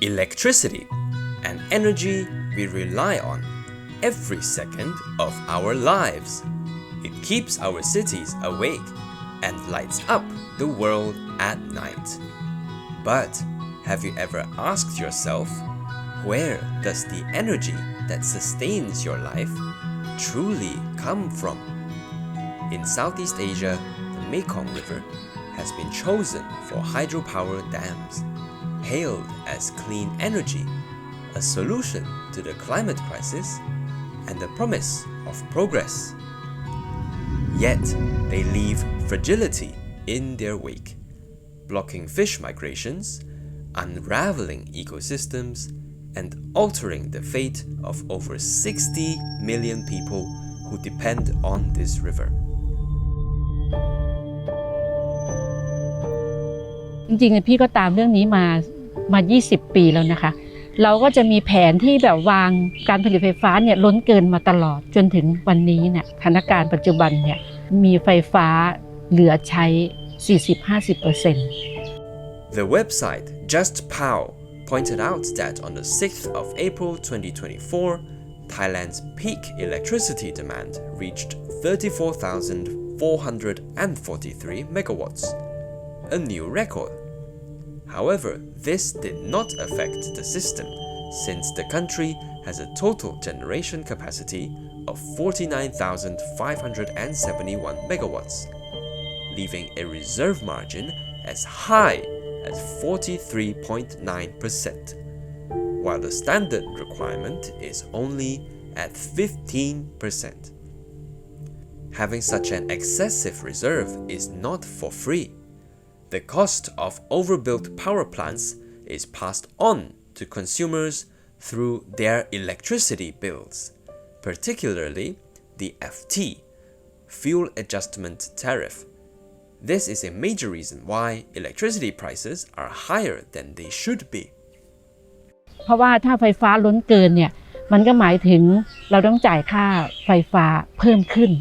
electricity, an energy we rely on every second of our lives. It keeps our cities awake and lights up the world at night. But have you ever asked yourself, where does the energy that sustains your life truly come from? In Southeast Asia, the Mekong River has been chosen for hydropower dams, hailed as clean energy, a solution to the climate crisis, and the promise of progress. Yet, they leave fragility in their wake, blocking fish migrations, unraveling ecosystems, and altering the fate of over 60 million people who depend on this river. จริงๆ พี่ก็ตามเรื่องนี้มา มา 20 ปีแล้วนะคะ เราก็จะมีแผนที่แบบวางการผลิตไฟฟ้าเนี่ยล้นเกินมาตลอดจนถึงวันนี้เนี่ยสถานการณ์ปัจจุบันเนี่ยมีไฟฟ้าเหลือใช้ 40-50% The website Just Pow pointed out that on the 6th of April 2024, Thailand's peak electricity demand reached 34,443 megawatts, a new record. However, this did not affect the system since the country has a total generation capacity of 49,571 megawatts, leaving a reserve margin as high as 43.9%, while the standard requirement is only at 15%. Having such an excessive reserve is not for free. The cost of overbuilt power plants is passed on to consumers through their electricity bills, particularly the FT, Fuel Adjustment Tariff. This is a major reason why electricity prices are higher than they should be. เพราะว่าถ้าไฟฟ้าล้นเกินเนี่ยมันก็หมายถึงเราต้องจ่ายค่าไฟฟ้าเพิ่มขึ้น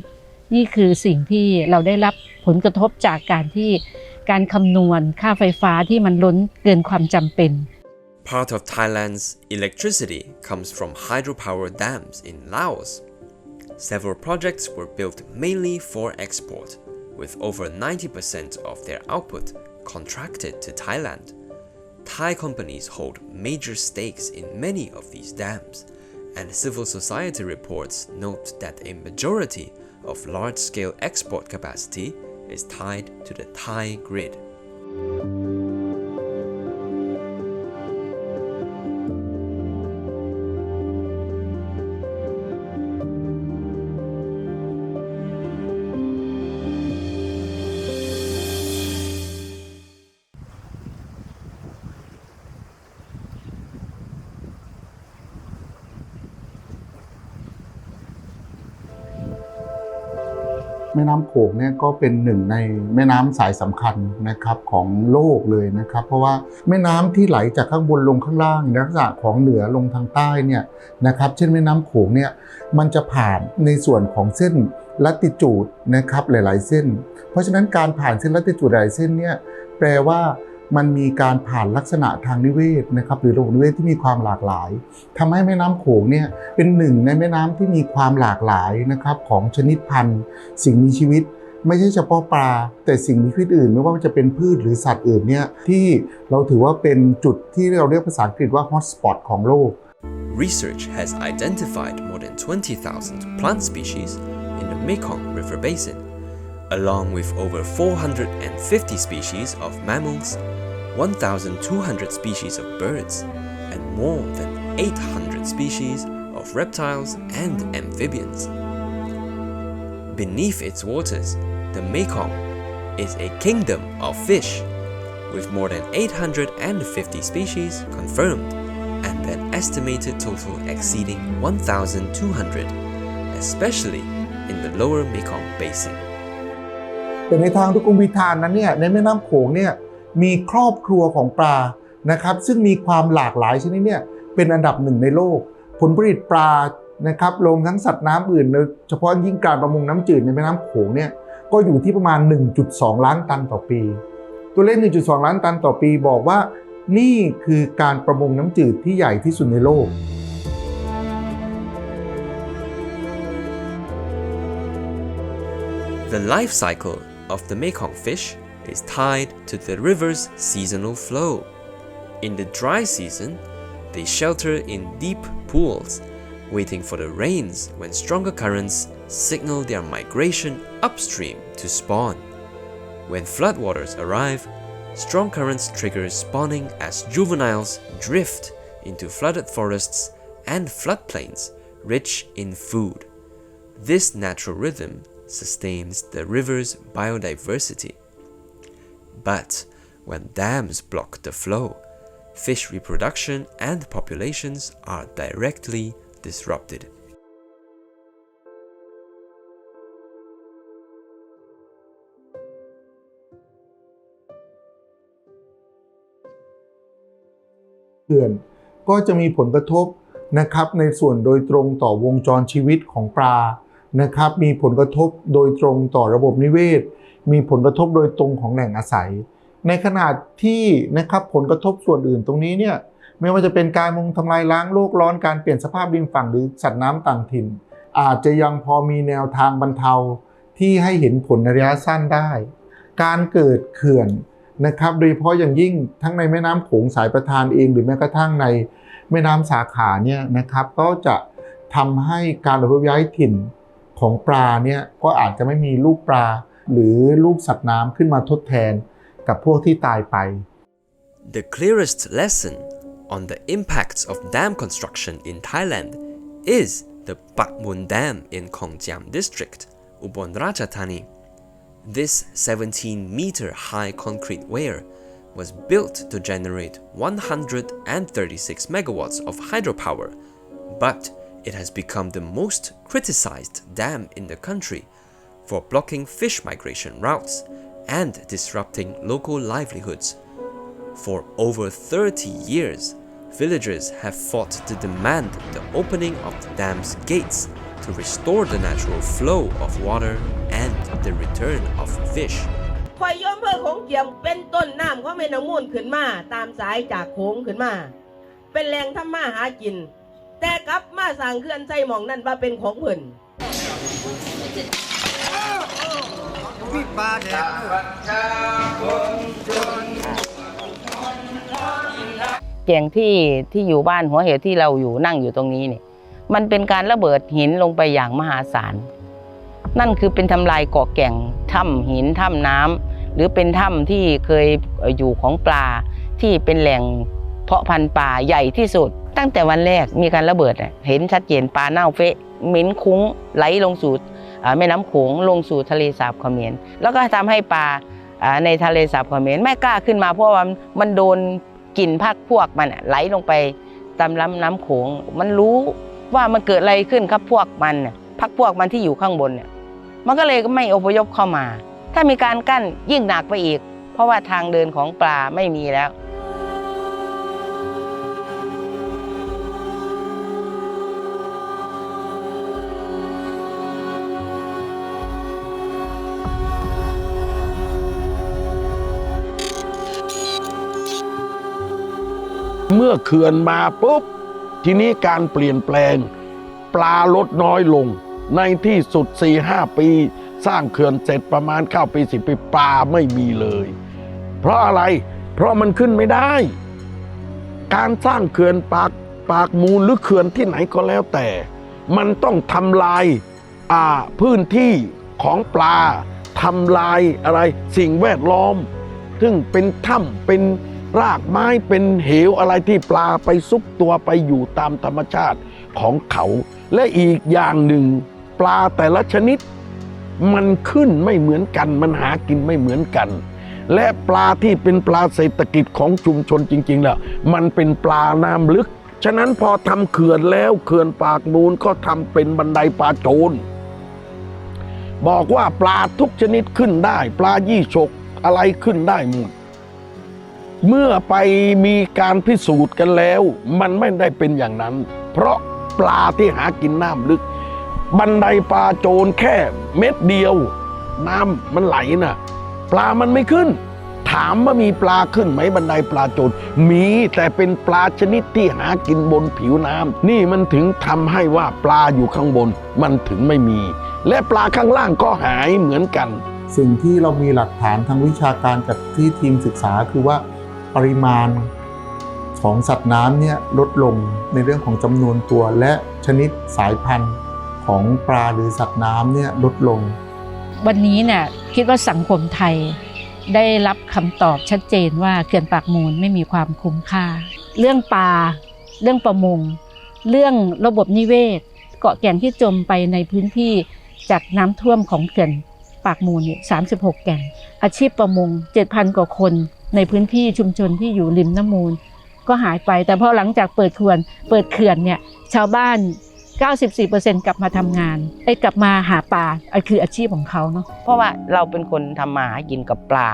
นี่คือสิ่งที่เราได้รับผลกระทบจากการที่ การคำนวณค่าไฟฟ้าที่มันล้นเกินความจำเป็น Part of Thailand's electricity comes from hydropower dams in Laos. Several projects were built mainly for export, with over 90% of their output contracted to Thailand. Thai companies hold major stakes in many of these dams, and civil society reports note that a majority of large scale export capacity is tied to the Thai grid. โขงเนี่ยก็เป็นหนึ่งในแม่น้ำสายสำคัญนะครับของโลกเลยนะครับ เพราะว่าแม่น้ำที่ไหลจากข้างบนลงข้างล่างในลักษณะของเหนือลงทางใต้เนี่ยนะครับ เช่นแม่น้ำโขงเนี่ยมันจะผ่านในส่วนของเส้นลัติจูดนะครับหลาย ๆ เส้น เพราะฉะนั้นการผ่านเส้นลัติจูดหลายเส้นเนี่ยแปลว่า มันมีการผ่านลักษณะทางนิเวศนะครับหรือระบบนิเวศที่มีความหลากหลายทำให้แม่น้ำโขงเนี่ยเป็นหนึ่งในแม่น้ำที่มีความหลากหลายนะครับของชนิดพันธุ์ สิ่งมีชีวิต ไม่ใช่เฉพาะปลา แต่สิ่งมีชีวิตอื่น ไม่ว่าจะเป็นพืชหรือสัตว์อื่นเนี่ยที่เราถือว่าเป็นจุดที่เราเรียกภาษาอังกฤษว่า hotspot ของโลก Research has identified more than 20,000 plant species in the Mekong River Basin, along with over 450 species of mammals, 1,200 species of birds, and more than 800 species of reptiles and amphibians. Beneath its waters, the Mekong is a kingdom of fish, with more than 850 species confirmed and an estimated total exceeding 1,200, especially in the lower Mekong Basin. แต่ในทางทุกกรมวิธานนั้นเนี่ยในแม่น้ำโขงเนี่ยมีครอบครัวของปลานะครับ ซึ่งมีความหลากหลายชนิดเนี่ยเป็นอันดับหนึ่งในโลก ผลผลิตปลานะครับรวมทั้งสัตว์น้ำอื่นโดยเฉพาะยิ่งการประมงน้ำจืดในแม่น้ำโขงเนี่ยก็อยู่ที่ประมาณ 1.2 ล้านตันต่อปี ตัวเลข 1.2 ล้านตันต่อปีบอกว่า นี่คือการประมงน้ำจืดที่ใหญ่ที่สุดในโลก The life cycle of the Mekong fish is tied to the river's seasonal flow. In the dry season, they shelter in deep pools, waiting for the rains when stronger currents signal their migration upstream to spawn. When floodwaters arrive, strong currents trigger spawning as juveniles drift into flooded forests and floodplains rich in food. This natural rhythm sustains the river's biodiversity. But when dams block the flow, fish reproduction and populations are directly disrupted. เขื่อนก็จะมีผลกระทบนะครับในส่วนโดยตรงต่อวงจรชีวิตของปลา นะครับมีผลกระทบโดยตรงต่อระบบนิเวศ มีผลกระทบโดยตรงของแหล่งอาศัย ในขณะที่นะครับผลกระทบส่วนอื่นตรงนี้เนี่ยไม่ว่าจะเป็นการมุงทำลายล้างโลกร้อนการเปลี่ยนสภาพดินฝั่งหรือสัตว์น้ำต่างถิ่น อาจจะยังพอมีแนวทางบรรเทาที่ให้เห็นผลในระยะสั้นได้ การเกิดเขื่อนนะครับโดยเฉพาะอย่างยิ่งทั้งในแม่น้ำโขงสายประทานเอง หรือแม้กระทั่งในแม่น้ำสาขาเนี่ยนะครับก็จะทำให้การอพยพย้ายถิ่น ของปลาเนี่ยก็อาจจะไม่มีลูกปลา หรือลูกสัตว์น้ำขึ้นมาทดแทนกับพวกที่ตายไป The clearest lesson on the impacts of dam construction in Thailand is the Patmun Dam in Kongjiam district, Ubon Ratchathani. This 17 meter high concrete weir was built to generate 136 megawatts of hydropower, but it has become the most criticized dam in the country for blocking fish migration routes and disrupting local livelihoods. For over 30 years, villagers have fought to demand the opening of the dam's gates to restore the natural flow of water and the return of fish. คอยย้อมเพื่อของเกียมเป็นต้นน้ำของแม่น้ำมูลขึ้นมา ตามสายจากโขงขึ้นมา เป็นแหล่งทำมาหากิน แต่กลับมาสร้างเขื่อนใจหมองนั่นว่าเป็นของเพิ่นแก่งที่ที่อยู่บ้านหัวเหวที่เราอยู่นั่งอยู่ตรงนี้เนี่ยมันเป็นการระเบิดหินลงไปอย่างมหาศาล นั่นคือเป็นทำลายเกาะแก่งถ้ำหินถ้ำน้ำหรือเป็นถ้ำที่เคยอยู่ของปลาที่เป็นแหล่งเพาะพันธุ์ปลาใหญ่ที่สุด ตั้งแต่วันแรกมีการระเบิด เห็นชัดเจนปลาเน่าเฟะเหม็นคุ้งไหลลงสู่แม่น้ำโขงลงสู่ทะเลสาบเขมรแล้วก็ทำให้ปลาในทะเลสาบเขมรไม่กล้าขึ้นมาเพราะว่ามันโดนกลิ่นพักพวกมันไหลลงไปตามลำน้ำโขง มันรู้ว่ามันเกิดอะไรขึ้นครับพวกมันพักพวกมันที่อยู่ข้างบนเนี่ยมันก็เลยไม่อพยพเข้ามา ถ้ามีการกั้นยิ่งหนักไปอีก เพราะว่าทางเดินของปลาไม่มีแล้ว เมื่อเขื่อนมาปุ๊บ ทีนี้การเปลี่ยนแปลง ปลาลดน้อยลง ในที่สุด 4-5 ปี สร้างเขื่อนเสร็จประมาณเข้าปีสิปีปลาไม่มีเลย เพราะอะไรเพราะมันขึ้นไม่ได้ การสร้างเขื่อนปากปากมูลหรือเขื่อนที่ไหนก็แล้วแต่ มันต้องทำลายอ่าพื้นที่ของปลาทำลายอะไรสิ่งแวดล้อม ซึ่งเป็นถ้ำเป็น รากไม้เป็นเหวอะไรที่ปลาไปซุกตัวไปอยู่ตามธรรมชาติของเขา และอีกอย่างหนึ่งปลาแต่ละชนิด มันขึ้นไม่เหมือนกัน มันหากินไม่เหมือนกัน และปลาที่เป็นปลาเศรษฐกิจของชุมชนจริงๆล้วมันเป็นปลาน้ำลึก ฉะนั้นพอทำเขื่อนแล้วเขื่อนปากมูลก็ทำเป็นบันไดปลาโจรบอกว่าปลาทุกชนิดขึ้นได้ ปลายี่ฉกอะไรขึ้นได้หมด เมื่อไปมีการพิสูจน์กันแล้ว มันไม่ได้เป็นอย่างนั้น เพราะปลาที่หากินน้ำลึก บันไดปลาโจรแค่เม็ดเดียว น้ำมันไหลน่ะ ปลามันไม่ขึ้น ถามว่ามีปลาขึ้นไหมบันไดปลาโจรมีแต่เป็นปลาชนิดที่หากินบนผิวน้ำนี่มันถึงทำให้ว่าปลาอยู่ข้างบน มันถึงไม่มี และปลาข้างล่างก็หายเหมือนกัน สิ่งที่เรามีหลักฐานทางวิชาการจากที่ทีมศึกษาคือว่า ปริมาณของสัตว์น้ำเนี่ยลดลงในเรื่องของจำนวนตัวและชนิดสายพันธุ์ของปลาหรือสัตว์น้ำเนี่ยลดลง วันนี้เนี่ยคิดว่าสังคมไทยได้รับคำตอบชัดเจนว่าเขื่อนปากมูลไม่มีความคุ้มค่า เรื่องปลา เรื่องประมง เรื่องระบบนิเวศ เกาะแก่งที่จมไปในพื้นที่จากน้ำท่วมของเขื่อนปากมูลเนี่ย36 แก่ง อาชีพประมง 7,000 กว่าคน ในพื้นที่ชุมชนที่อยู่ริมน้ำมูล ก็หายไป แต่พอหลังจากเปิดเขื่อนเปิดเขื่อนเนี่ยชาวบ้าน 94%กลับมาทำงานไอ้กลับมาหาปลาอันคืออาชีพของเขาเนาะเพราะว่าเราเป็นคนทำมาหากินกับปลา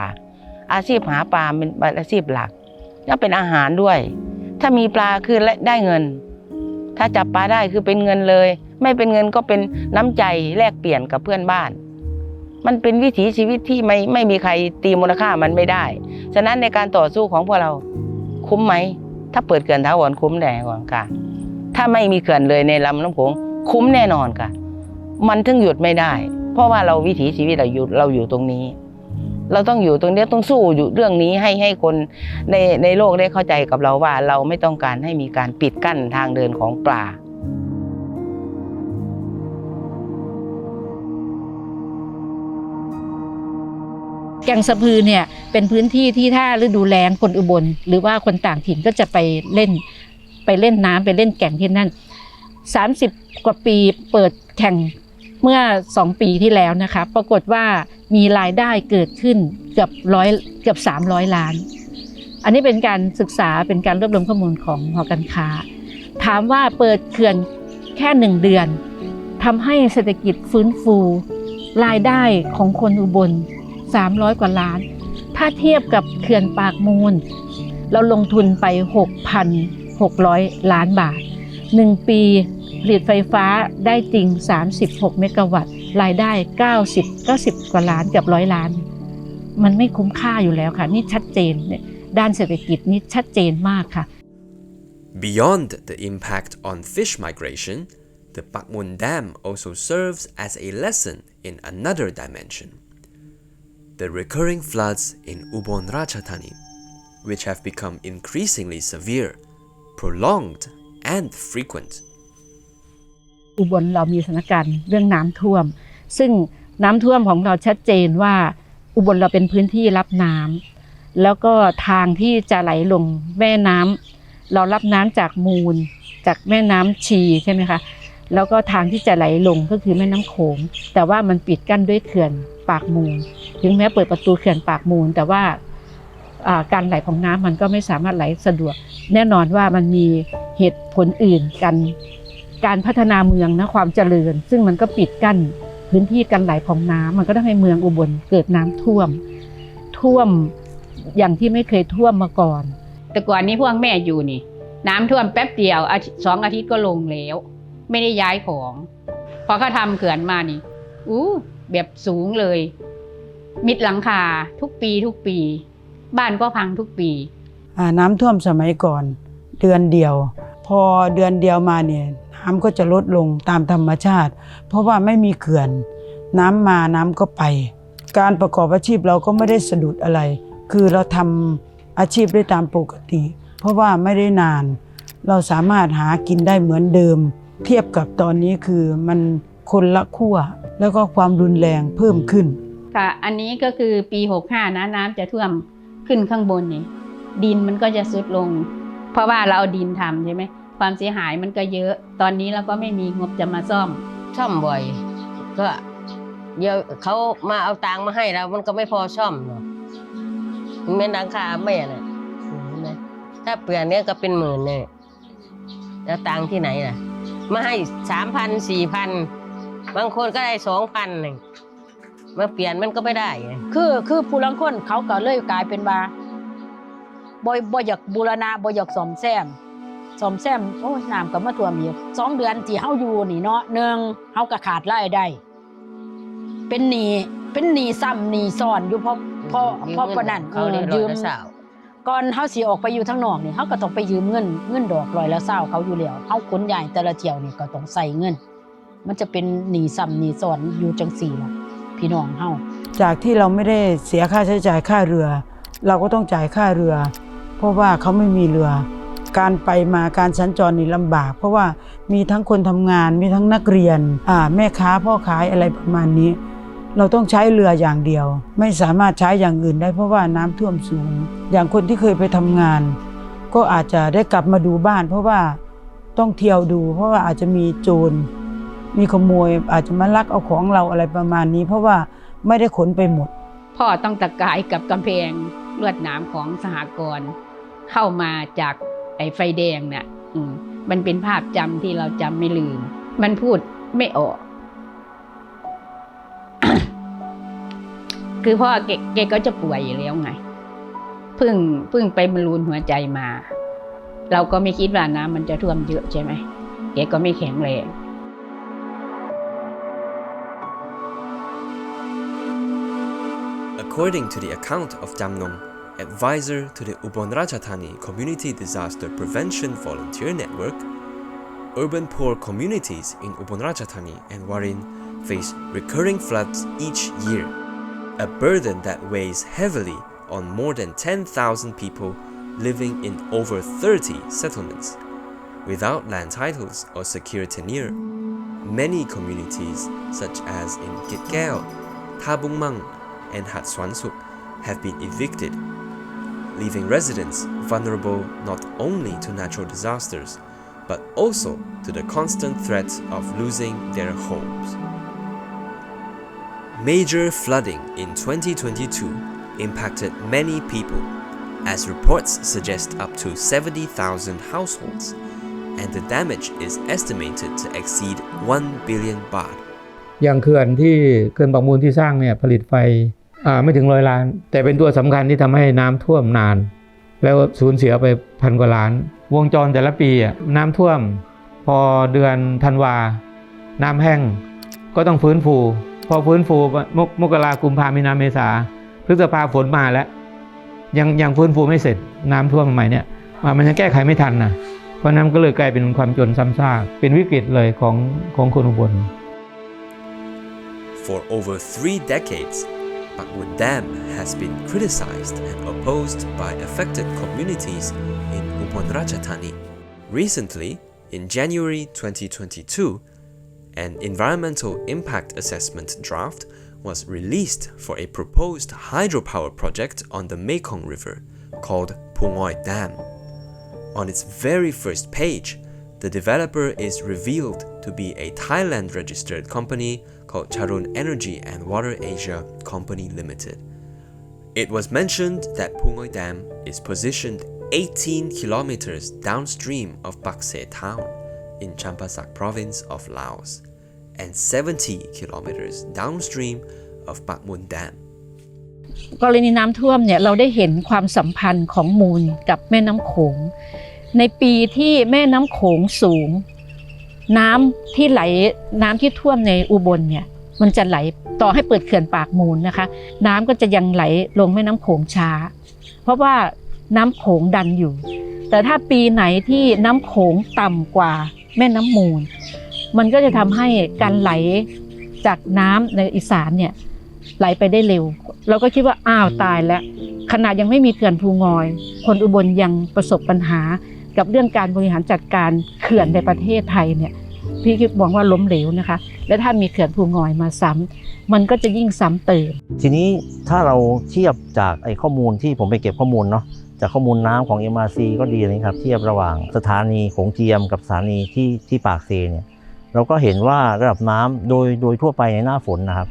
อาชีพหาปลาเป็นอาชีพหลักแล้วเป็นอาหารด้วย ถ้ามีปลาคือได้เงิน ถ้าจับปลาได้คือเป็นเงินเลย ไม่เป็นเงินก็เป็นน้ำใจแลกเปลี่ยนกับเพื่อนบ้าน มันเป็นวิถีชีวิตที่ไม่ไม่มีใครตีมูลค่ามันไม่ได้ ฉะนั้นในการต่อสู้ของพวกเราคุ้มไหม ถ้าเปิดเขื่อนท้าวรคุ้มแน่กว่าค่ะ ถ้าไม่มีเขื่อนเลยในลำน้ำโขงคุ้มแน่นอนค่ะ มันถึงหยุดไม่ได้ เพราะว่าเราวิถีชีวิตเราอยู่เราอยู่ตรงนี้ เราต้องอยู่ตรงนี้ต้องสู้อยู่เรื่องนี้ให้ให้คนในในโลกได้เข้าใจกับเราว่า เราไม่ต้องการให้มีการปิดกั้นทางเดินของปลา แก่งสะพือเนี่ยเป็นพื้นที่ที่ถ้าฤดูแล้งคนอุบล หรือว่าคนต่างถิ่นก็จะไปเล่นไปเล่นน้ำไปเล่นแก่งที่นั่น 30 กว่าปีเปิดแข่งเมื่อ 2 ปีที่แล้วนะคะปรากฏว่ามีรายได้เกิดขึ้นเกือบร้อยเกือบ 300 ล้าน อันนี้เป็นการศึกษาเป็นการรวบรวมข้อมูลของหอการค้า ถามว่าเปิดเขื่อนแค่หนึ่งเดือนทำให้เศรษฐกิจฟื้นฟู รายได้ของคนอุบล 300 กว่าล้าน ถ้าเทียบกับเขื่อนปากมูล เราลงทุนไป 6,600 ล้านบาท 1 ปีผลิตไฟฟ้าได้จริง 36 เมกะวัตต์ รายได้ 90 90 กว่าล้านเกือบร้อยล้าน มันไม่คุ้มค่าอยู่แล้วค่ะ นี่ชัดเจนเนี่ยด้านเศรษฐกิจนี่ชัดเจนมากค่ะ Beyond the impact on fish migration, the Pakmun Dam also serves as a lesson in another dimension. The recurring floods in Ubon Ratchathani, which have become increasingly severe, prolonged, and frequent. อุบลเรามีสถานการณ์เรื่องน้ำท่วม ซึ่งน้ำท่วมของเราชัดเจนว่าอุบลเราเป็นพื้นที่รับน้ำแล้วก็ทางที่จะไหลลงแม่น้ำเรารับน้ำจากมูล จากแม่น้ำชีใช่ไหมคะแล้วก็ทางที่จะไหลลงก็คือแม่น้ำโขงแต่ว่ามันปิดกั้นด้วยเขื่อนปากมูล ถึงแม้เปิดประตูเขื่อนปากมูล แต่ว่าการไหลของน้ำมันก็ไม่สามารถไหลสะดวก แน่นอนว่ามันมีเหตุผลอื่นกันการพัฒนาเมืองนะความเจริญ ซึ่งมันก็ปิดกั้นพื้นที่การไหลของน้ำมันก็ทำให้เมืองอุบลเกิดน้ำท่วม ท่วมอย่างที่ไม่เคยท่วมมาก่อน แต่ก่อนนี้พวกแม่อยู่นี่ น้ำท่วมแป๊บเดียวอสองอาทิตย์ก็ลงแล้ว ไม่ได้ย้ายของ พอเขาทำเขื่อนมานี่อู้แบบสูงเลย มิดหลังคาทุกปีทุกปี บ้านก็พังทุกปี น้ำท่วมสมัยก่อน เดือนเดียว พอเดือนเดียวมาเนี่ยน้ำก็จะลดลงตามธรรมชาติ เพราะว่าไม่มีเขื่อน น้ำมาน้ำก็ไป การประกอบอาชีพเราก็ไม่ได้สะดุดอะไร คือเราทำอาชีพได้ตามปกติ เพราะว่าไม่ได้นาน เราสามารถหากินได้เหมือนเดิม เทียบกับตอนนี้คือมันคนละขั้วแล้วก็ความรุนแรงเพิ่มขึ้น ค่ะ อันนี้ก็คือปี 65นะน้ำจะท่วมขึ้นข้างบนนี่ดินมันก็จะซุดลง เพราะว่าเราเอาดินทำใช่ไหมความเสียหายมันก็เยอะ ตอนนี้เราก็ไม่มีงบจะมาซ่อม ซ่อมบ่อย ก็เดี๋ยวเขามาเอาตังมาให้เรามันก็ไม่พอซ่อมหรอกมันเป็นราคาแม่น่ะเนไหมถ้าเปลี่ยนเนี้ยก็เป็นหมื่นเนี่ยแล้วตังที่ไหนล่ะ มาให้สามพันสี่พันบางคนก็ได้สองพันหนึ่ง มาเปลี่ยนมันก็ไม่ได้ไงคือคือผู้ลังคนเขาก็เลยกลายเป็นว่าบ่บ่อยากบูรณะบ่อยากซ่อมแซมซ่อมแซมโอ้ยน้ำก็มาท่วมอีกสองเดือนที่เฮาอยู่นี่เนาะหนึ่งเฮาก็ขาดรายได้ เป็นหนี้เป็นหนี้ซ้ำหนี้ซ้อนอยู่เพราะเพราะเพราะปานนั้นเขาเนี่ยเออร้ยือยมละสาวก่อนเฮาสิออกไปอยู่ทางนอกนี่เฮาก็ต้องไปยืมเงินเงินดอกร้อยละเศร้าเขาอยู่แล้วเฮาขนย้ายแต่ละเที่ยวนี่ก็ต้องใส่เงิน มันจะเป็นหนี้ซ้ำหนี้ซ้อนอยู่จังซี่ล่ะ พี่น้องเฮาจากที่เราไม่ได้เสียค่าใช้จ่ายค่าเรือ เราก็ต้องจ่ายค่าเรือ เพราะว่าเขาไม่มีเรือ การไปมาการสัญจรนี่ลำบาก เพราะว่ามีทั้งคนทำงานมีทั้งนักเรียนอ่าแม่ค้าพ่อขายอะไรประมาณนี้ เราต้องใช้เรืออย่างเดียว ไม่สามารถใช้อย่างอื่นได้เพราะว่าน้ำท่วมสูง อย่างคนที่เคยไปทำงาน ก็อาจจะได้กลับมาดูบ้าน เพราะว่าต้องเที่ยวดู เพราะว่าอาจจะมีโจร มีขโมยอาจจะมาลักเอาของเราอะไรประมาณนี้ เพราะว่าไม่ได้ขนไปหมด พ่อต้องตะกายกับกำแพงลวดหนามของสหกรณ์เข้ามาจากไอ้ไฟแดงเนี่ยมันเป็นภาพจำที่เราจำไม่ลืม มันพูดไม่ออก คือพ่อแกแกก็จะป่วยอยู่แล้วไงเพิ่งเพิ่งไปบรรลุนหัวใจมา เราก็ไม่คิดว่าน้ำมันจะท่วมเยอะใช่ไหมแกก็ไม่แข็งแรง According to the account of Jamnong, advisor to the Ubon Ratchathani Community Disaster Prevention Volunteer Network, urban poor communities in Ubon Ratchathani and Warin face recurring floods each year, a burden that weighs heavily on more than 10,000 people living in over 30 settlements. Without land titles or secure tenure, many communities, such as in Gitgel, Tabungmang, and Hat Swansuk, have been evicted, leaving residents vulnerable not only to natural disasters, but also to the constant threat of losing their homes. Major flooding in 2022 impacted many people, as reports suggest up to 70,000 households, and the damage is estimated to exceed 1 billion baht. อย่างเขื่อนที่เขื่อนปากมูลที่สร้างเนี่ยผลิตไฟอ่า ไม่ถึงร้อยล้าน แต่เป็นตัวสำคัญที่ทำให้น้ำท่วมนาน แล้วสูญเสียไปพันกว่าล้าน วงจรแต่ละปีน้ำท่วม พอเดือนธันวา น้ำแห้งก็ต้องฟื้นฟู พอฟื้นฟูมกมกรากุมภามีนาเมษาพฤษภาฝนมาแล้ว ยังยังฟื้นฟูไม่เสร็จน้ำท่วมใหม่เนี่ยมันยังแก้ไขไม่ทันนะเพราะนั้นก็เลยกลายเป็นความจนซ้ำซากเป็นวิกฤตเลยของของคนอุบล For over three decades, Bakmun Dam has been criticized and opposed by affected communities in Ubon Ratchathani. Recently, in January 2022, an environmental impact assessment draft was released for a proposed hydropower project on the Mekong River called Pungoi Dam. On its very first page, the developer is revealed to be a Thailand registered company called Charun Energy and Water Asia Company Limited. It was mentioned that Pungoi Dam is positioned 18 kilometers downstream of Bakse town in Champasak province of Laos and 70 kilometers downstream of Bakmun Dam. กรณีน้ำท่วมเนี่ยเราได้เห็นความสัมพันธ์ของมูลกับแม่น้ำโขง ในปีที่แม่น้ำโขงสูง น้ำที่ไหลน้ำที่ท่วมในอุบลเนี่ยมันจะไหลต่อให้เปิดเขื่อนปากมูลนะคะ น้ำก็จะยังไหลลงแม่น้ำโขงช้า เพราะว่าน้ำโขงดันอยู่ แต่ถ้าปีไหนที่น้ำโขงต่ำกว่าแม่น้ำมูล มันก็จะทำให้การไหลจากน้ำในอีสานเนี่ยไหลไปได้เร็ว เราก็คิดว่าอ้าวตายแล้วขนาดยังไม่มีเขื่อนภูงอย คนอุบลยังประสบปัญหา กับเรื่องการบริหารจัดการเขื่อนในประเทศไทยเนี่ยพี่คิดมองว่าล้มเหลวนะคะ และถ้ามีเขื่อนภูงอยมาซ้ำมันก็จะยิ่งซ้ำเติม ทีนี้ถ้าเราเทียบจากไอ้ข้อมูลที่ผมไปเก็บข้อมูลเนาะจากข้อมูลน้ำของ MRC ก็ดีเลยครับ เทียบระหว่างสถานีโขงเจียมกับสถานีที่ที่ปากเซเนี่ยเราก็เห็นว่าระดับน้ำโดยโดยทั่วไปในหน้าฝนนะครับ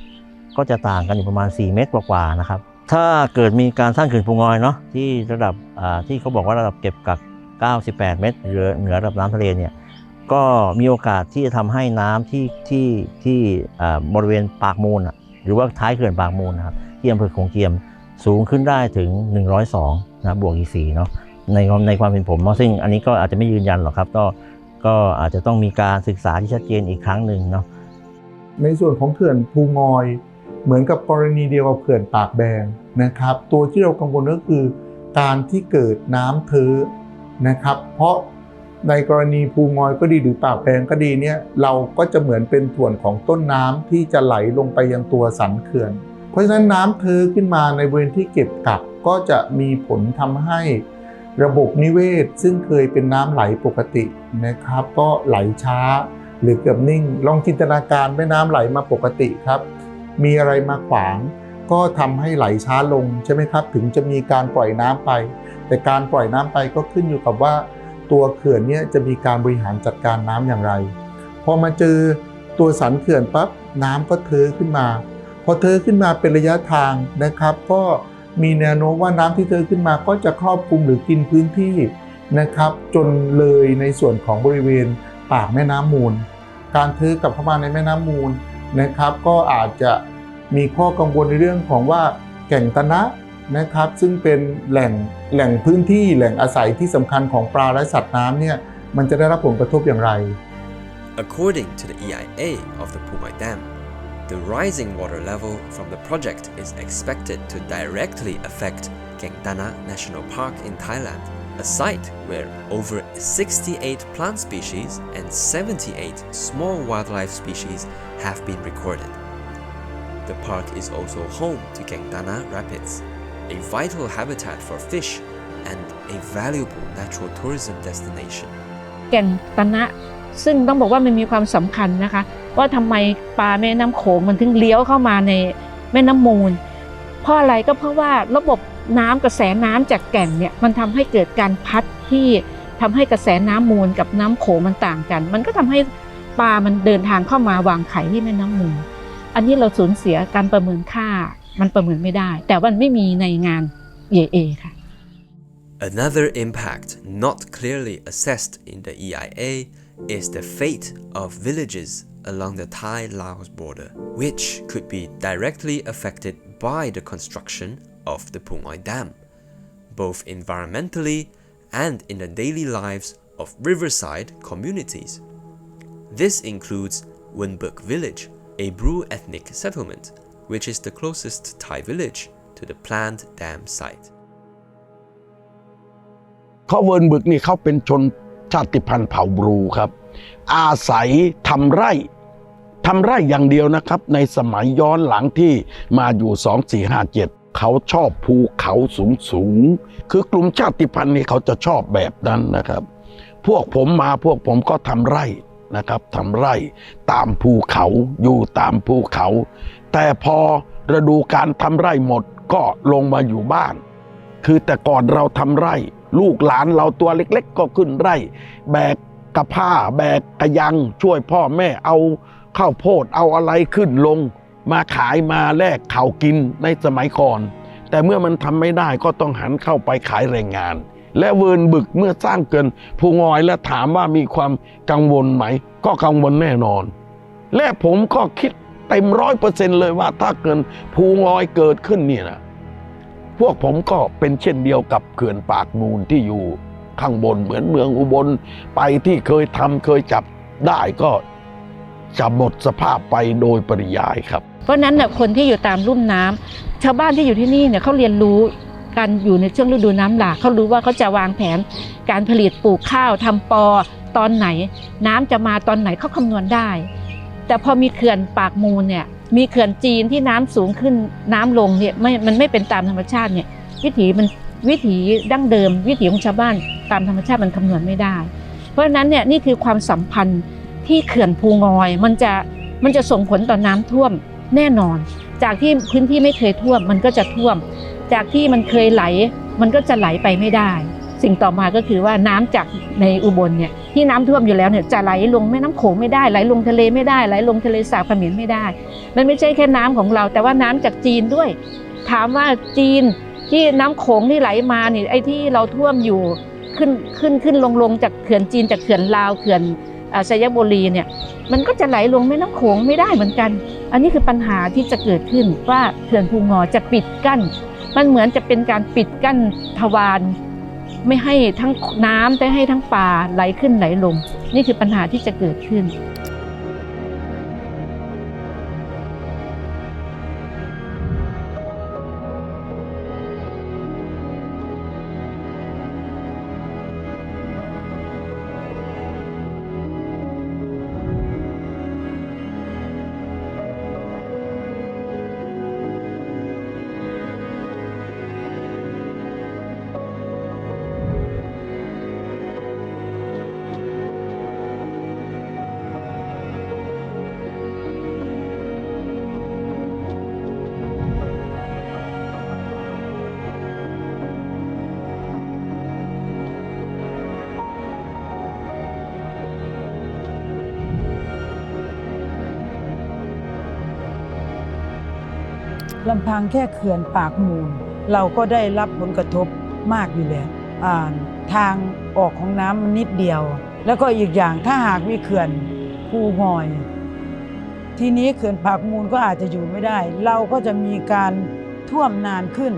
ก็จะต่างกันอยู่ประมาณ 4 เมตรกว่าๆนะครับ ถ้าเกิดมีการสร้างเขื่อนภูงอยเนาะที่ระดับอ่าที่เขาบอกว่าระดับเก็บกัก 98 เมตรเหนือเหนือระดับน้ำทะเลเนี่ยก็มีโอกาสที่จะทำให้น้ำที่ที่ที่บริเวณปากมูล หรือว่าท้ายเขื่อนปากมูลนะครับที่อำเภอโขงเจียมสูงขึ้นได้ถึง 102 นะบวกอีก4เนาะในความในความเป็นผมเนาะซึ่งอันนี้ก็อาจจะไม่ยืนยันหรอกครับ ก็ก็อาจจะต้องมีการศึกษาที่ชัดเจนอีกครั้งหนึ่งเนาะในส่วนของเขื่อนภูงอย เหมือนกับกรณีเดียวกับเขื่อนปากแบงนะครับ ตัวที่เรากังวลก็คือ การที่เกิดน้ำเทอ นะครับ เพราะในกรณีภูงอยก็ดีหรือปากแบงก็ดีเนี่ยเราก็จะเหมือนเป็นส่วนของต้นน้ำที่จะไหลลงไปยังตัวสันเขื่อน เพราะฉะนั้นน้ำเทอขึ้นมาในบริเวณที่เก็บกักก็จะมีผลทำให้ระบบนิเวศซึ่งเคยเป็นน้ำไหลปกตินะครับ ก็ไหลช้าหรือเกือบนิ่ง ลองจินตนาการแม่น้ำไหลมาปกติครับ มีอะไรมาขวาง ก็ทำให้ไหลช้าลงใช่ไหมครับ ถึงจะมีการปล่อยน้ำไป แต่การปล่อยน้ำไปก็ขึ้นอยู่กับว่าตัวเขื่อนเนี่ยจะมีการบริหารจัดการน้ำอย่างไรพอมาเจอตัวสันเขื่อนปั๊บน้ำก็เทอขึ้นมา พอเทอขึ้นมาเป็นระยะทางนะครับ ก็มีแนวโน้มว่าน้ำที่เทอขึ้นมาก็จะครอบคลุมหรือกินพื้นที่นะครับ จนเลยในส่วนของบริเวณปากแม่น้ำมูล การเทอกลับเข้ามาในแม่น้ำมูลนะครับ ก็อาจจะมีข้อกังวลในเรื่องของว่าแก่งตะนะ นะครับ ซึ่งเป็นแหล่งแหล่งพื้นที่แหล่งอาศัยที่สำคัญของปลาและสัตว์น้ำเนี่ยมันจะได้รับผลกระทบอย่างไร According to the EIA of the Pumai Dam, the rising water level from the project is expected to directly affect Gengtana National Park in Thailand, a site where over 68 plant species and 78 small wildlife species have been recorded. The park is also home to Gengtana Rapids, a vital habitat for fish and a valuable natural tourism destination. แก่งตะนะ ซึ่งต้องบอกว่ามันมีความสำคัญนะคะ ว่าทำไมปลาแม่น้ำโขงมันถึงเลี้ยวเข้ามาในแม่น้ำมูล เพราะอะไรก็เพราะว่าระบบน้ำกระแสน้ำจากแก่งเนี่ยมันทำให้เกิดการพัดที่ทำให้กระแสน้ำมูลกับน้ำโขงมันต่างกัน มันก็ทำให้ปลามันเดินทางเข้ามาวางไข่ที่แม่น้ำมูล อันนี้เราสูญเสียการประเมินค่า มันประเมินไม่ได้ แต่ว่ามันไม่มีในงาน EA ค่ะ Another impact not clearly assessed in the EIA is the fate of villages along the Thai Laos border, which could be directly affected by the construction of the Pungoi Dam, both environmentally and in the daily lives of riverside communities. This includes Winbuk village, a Bru ethnic settlement, which is the closest Thai village to the planned dam site. เขาเวิร์นบึกนี่เขาเป็นชนชาติพันธุ์เผ่าบรูครับ อาศัยทำไร่ทำไร่อย่างเดียวนะครับ ในสมัยย้อนหลังที่มาอยู่ 2457 เขาชอบภูเขาสูงสูง คือกลุ่มชาติพันธุ์นี่เขาจะชอบแบบนั้นนะครับ พวกผมมาพวกผมก็ทำไร่นะครับทำไร่ตามภูเขาอยู่ตามภูเขา แต่พอฤดูการทำไร่หมดก็ลงมาอยู่บ้าน คือแต่ก่อนเราทำไร่ ลูกหลานเราตัวเล็กๆ ก็ขึ้นไร่ แบกกระผ้าแบกกระยังช่วยพ่อแม่เอาข้าวโพดเอาอะไรขึ้นลง มาขายมาแลกข่าวกินในสมัยก่อน แต่เมื่อมันทำไม่ได้ก็ต้องหันเข้าไปขายแรงงาน และเวิร์นบึกเมื่อสร้างเกินภูงอยและถามว่ามีความกังวลไหม ก็กังวลแน่นอน และผมก็คิด เต็มร้อยเปอร์เซ็นต์เลยว่าถ้าเกินภูงอยเกิดขึ้นเนี่ยนะพวกผมก็เป็นเช่นเดียวกับเขื่อนปากมูลที่อยู่ข้างบนเหมือนเมืองอุบลไปที่เคยทำเคยจับได้ก็จะหมดสภาพไปโดยปริยายครับ เพราะนั้นเนี่ยคนที่อยู่ตามลุ่มน้ำชาวบ้านที่อยู่ที่นี่เนี่ยเขาเรียนรู้การอยู่ในช่วงฤดูน้ำหลากเขารู้ว่าเขาจะวางแผน การผลิตปลูกข้าวทำปอตอนไหน น้ำจะมาตอนไหนเขาคำนวณได้ แต่พอมีเขื่อนปากมูลเนี่ยมีเขื่อนจีนที่น้ำสูงขึ้นน้ำลงเนี่ยไม่มันไม่เป็นตามธรรมชาติเนี่ยวิถีมันวิถีดั้งเดิม วิถีของชาวบ้านตามธรรมชาติมันคำนวณไม่ได้ เพราะฉะนั้นเนี่ยนี่คือความสัมพันธ์ที่เขื่อนภูงอยมันจะมันจะส่งผลต่อน้ำท่วมแน่นอน จากที่พื้นที่ไม่เคยท่วมมันก็จะท่วม จากที่มันเคยไหล มันก็จะไหลไปไม่ได้ สิ่งต่อมาก็คือว่าน้ำจากในอุบลเนี่ยที่น้ำท่วมอยู่แล้วเนี่ยจะไหลลงแม่น้ำโขงไม่ได้ไหลลงทะเลไม่ได้ไหลลงทะเลสาบเขมรไม่ได้ มันไม่ใช่แค่น้ำของเรา แต่ว่าน้ำจากจีนด้วย ถามว่าจีนที่น้ำโขงที่ไหลมาเนี่ยไอ้ที่เราท่วมอยู่ขึ้นขึ้นขึ้นลงลงจากเขื่อนจีนจากเขื่อนลาวเขื่อนอ่าสยบุรีเนี่ยมันก็จะไหลลงแม่น้ำโขงไม่ได้เหมือนกัน อันนี้คือปัญหาที่จะเกิดขึ้นว่าเขื่อนภูงอจะปิดกั้น มันเหมือนจะเป็นการปิดกั้นทวาร ไม่ให้ทั้งน้ำแต่ให้ทั้งป่าไหลขึ้นไหลลง นี่คือปัญหาที่จะเกิดขึ้น ลำพังแค่เขื่อนปากมูล เราก็ได้รับผลกระทบมากอยู่แล้วทางออกของน้ำมันนิดเดียว แล้วก็อีกอย่างถ้าหากมีเขื่อนภูงอย ทีนี้เขื่อนปากมูลก็อาจจะอยู่ไม่ได้ เราก็จะมีการท่วมนานขึ้น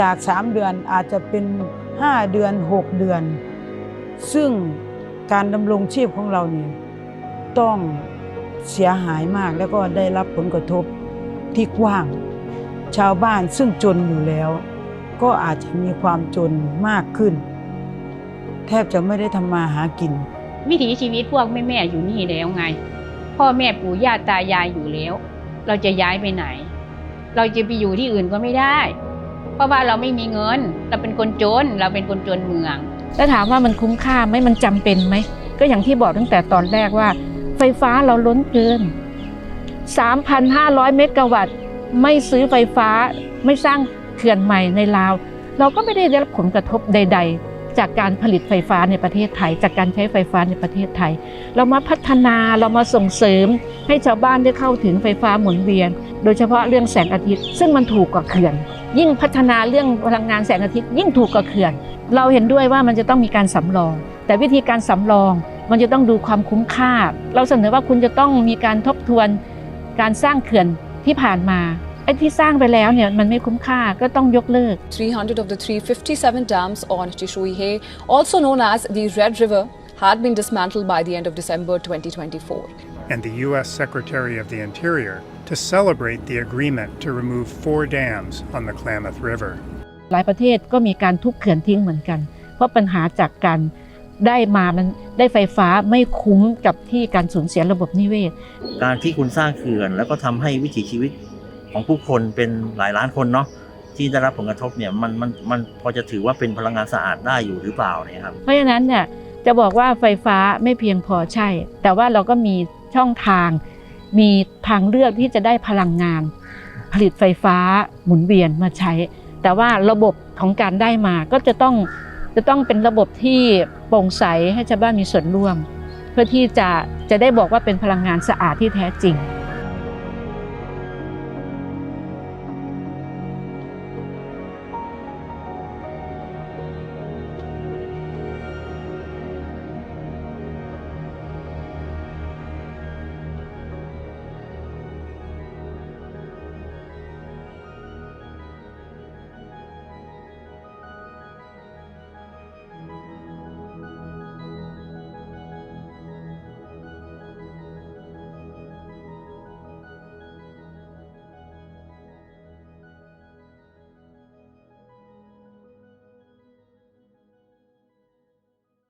จาก 3 เดือนอาจจะเป็น 5 เดือน 6 เดือน ซึ่งการดำรงชีพของเราเนี่ยต้องเสียหายมากแล้วก็ได้รับผลกระทบที่กว้าง ชาวบ้านซึ่งจนอยู่แล้ว ก็อาจจะมีความจนมากขึ้น แทบจะไม่ได้ทำมาหากิน วิถีชีวิตพวกแม่แม่ๆอยู่นี่แล้วไง พ่อแม่ปู่ย่าตายายอยู่แล้ว เราจะย้ายไปไหน เราจะไปอยู่ที่อื่นก็ไม่ได้ เพราะว่าเราไม่มีเงิน เราเป็นคนจน เราเป็นคนจนเมือง แล้วถามว่ามันคุ้มค่าไหมมันจำเป็นไหมก็อย่างที่บอกตั้งแต่ตอนแรกว่า ไฟฟ้าเราล้นเกิน 3,500 เมกะวัตต์ ไม่ซื้อไฟฟ้าไม่สร้างเขื่อนใหม่ในลาว เราก็ไม่ได้ได้รับผลกระทบใด ๆ จากการผลิตไฟฟ้าในประเทศไทย จากการใช้ไฟฟ้าในประเทศไทย เรามาพัฒนาเรามาส่งเสริม ให้ชาวบ้านได้เข้าถึงไฟฟ้าหมุนเวียน โดยเฉพาะเรื่องแสงอาทิตย์ ซึ่งมันถูกกว่าเขื่อน ยิ่งพัฒนาเรื่องพลังงานแสงอาทิตย์ ยิ่งถูกกว่าเขื่อน เราเห็นด้วยว่ามันจะต้องมีการสำรอง แต่วิธีการสำรองมันจะต้องดูความคุ้มค่า เราเสนอว่าคุณจะต้องมีการทบทวนการสร้างเขื่อน ที่ผ่านมาไอ้ที่สร้างไปแล้วเนี่ยมันไม่คุ้มค่าก็ต้องยกเลิก 300 of the 357 dams on Chishuihe, also known as the Red River, had been dismantled by the end of December 2024. and the U.S. Secretary of the Interior to celebrate the agreement to remove four dams on the Klamath River. หลายประเทศก็มีการทุบเขื่อนทิ้งเหมือนกัน เพราะปัญหาจากการ ได้มามันได้ไฟฟ้าไม่คุ้มกับที่การสูญเสียระบบนิเวศ การที่คุณสร้างเขื่อน แล้วก็ทำให้วิถีชีวิตของผู้คนเป็นหลายล้านคนเนาะที่ได้รับผลกระทบเนี่ยมันมันมันพอจะถือว่าเป็นพลังงานสะอาดได้อยู่หรือเปล่าเนี่ยครับเพราะฉะนั้นเนี่ยจะบอกว่าไฟฟ้าไม่เพียงพอใช่ แต่ว่าเราก็มีช่องทาง มีทางเลือกที่จะได้พลังงาน ผลิตไฟฟ้าหมุนเวียนมาใช้ แต่ว่าระบบของการได้มาก็จะต้องจะต้องเป็นระบบที่ โปร่งใสให้ชาวบ้านมีส่วนร่วม เพื่อที่จะจะได้บอกว่าเป็นพลังงานสะอาดที่แท้จริง